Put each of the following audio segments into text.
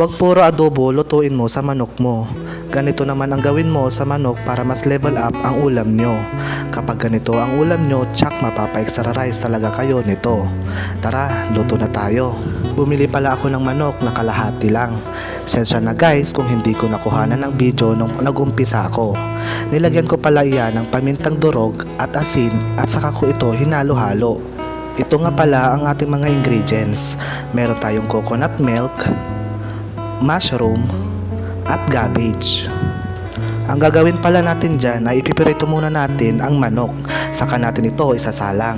Huwag puro adobo lutuin mo sa manok mo. Ganito naman ang gawin mo sa manok para mas level up ang ulam nyo. Kapag ganito ang ulam nyo, tsak mapapa-extra rice talaga kayo nito. Tara, luto na tayo. Bumili pala ako ng manok na kalahati lang. Sensya na guys kung hindi ko nakuhanan ng video nung nag-umpisa ako. Nilagyan ko pala iyan ng pamintang durog at asin at saka ko ito hinalo-halo. Ito nga pala ang ating mga ingredients. Meron tayong coconut milk, mushroom, at cabbage. Ang gagawin pala natin dyan ay ipipirito muna natin ang manok. Saka natin ito isasalang.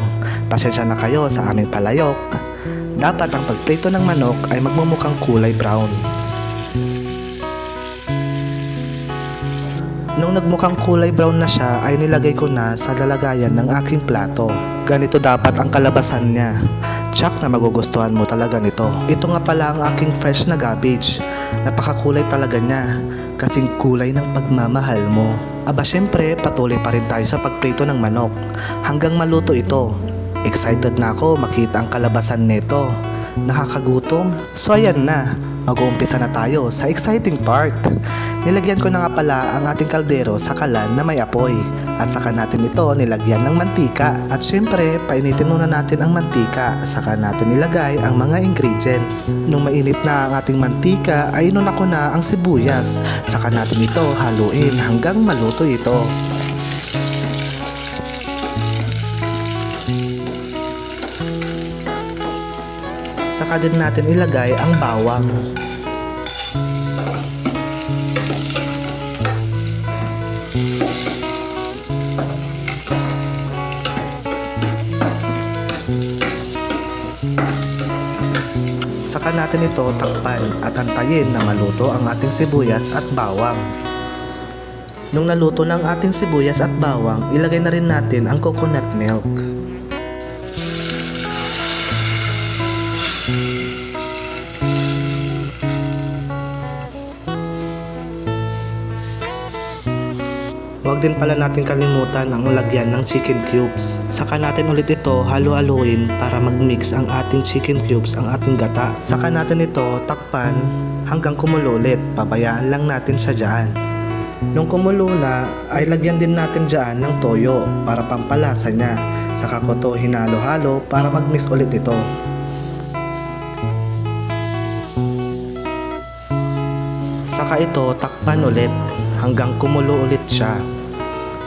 Pasensya na kayo sa aming palayok. Dapat ang pagprito ng manok ay magmumukhang kulay brown. Nung nagmukhang kulay brown na siya ay nilagay ko na sa lalagayan ng aking plato. Ganito dapat ang kalabasan niya. Tsak na magugustuhan mo talaga nito. Ito nga pala ang aking fresh na cabbage. Napakakulay talaga niya. Kasing kulay ng pagmamahal mo. Aba syempre, patuloy pa rin tayo sa pagprito ng manok. Hanggang maluto ito. Excited na ako makita ang kalabasan nito. Nakakagutom? So ayan na, mag-uumpisa na tayo sa exciting part. Nilagyan ko na nga pala ang ating kaldero sa kalan na may apoy. At saka natin ito nilagyan ng mantika. At syempre, painitin muna natin ang mantika. Saka natin nilagay ang mga ingredients. Nung mainit na ang ating mantika, ay inuna ko na ang sibuyas. Saka natin ito haluin hanggang maluto ito. Saka din natin ilagay ang bawang. Saka natin ito takpan at antayin na maluto ang ating sibuyas at bawang. Nung naluto ng ating sibuyas at bawang, ilagay na rin natin ang coconut milk. Huwag din pala natin kalimutan ang lagyan ng chicken cubes. Saka natin ulit ito halo-haluin para mag-mix ang ating chicken cubes ang ating gata. Saka natin ito takpan hanggang kumulo ulit. Pabayaan lang natin siya dyan. Nung kumulo na, ay lagyan din natin dyan ng toyo para pampalasa niya. Saka ko to hinalo-halo para mag-mix ulit ito. Saka ito takpan ulit hanggang kumulo ulit siya.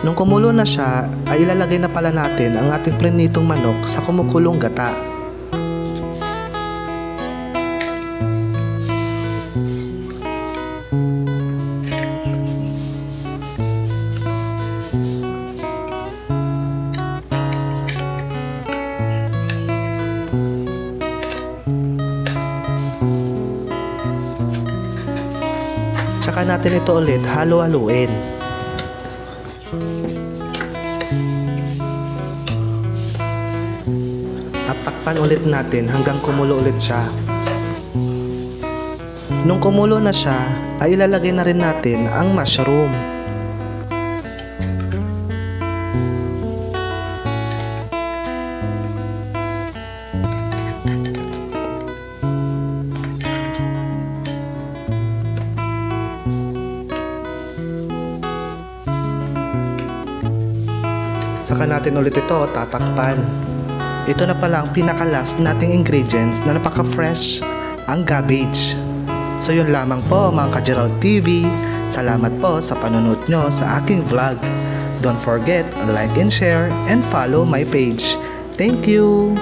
Nung kumulo na siya, ay ilalagay na pala natin ang ating prinitong manok sa kumukulong gata. Tsaka natin ito ulit halo-haluin. At takpan ulit natin hanggang kumulo ulit siya. Nung kumulo na siya, ay ilalagay na rin natin ang mushroom. Saka natin ulit ito tatakpan. Ito na pala ang pinaka-last nating ingredients na napaka-fresh, ang cabbage. So yun lamang po mga ka-Gerald TV. Salamat po sa panunod nyo sa aking vlog. Don't forget, like and share and follow my page. Thank you!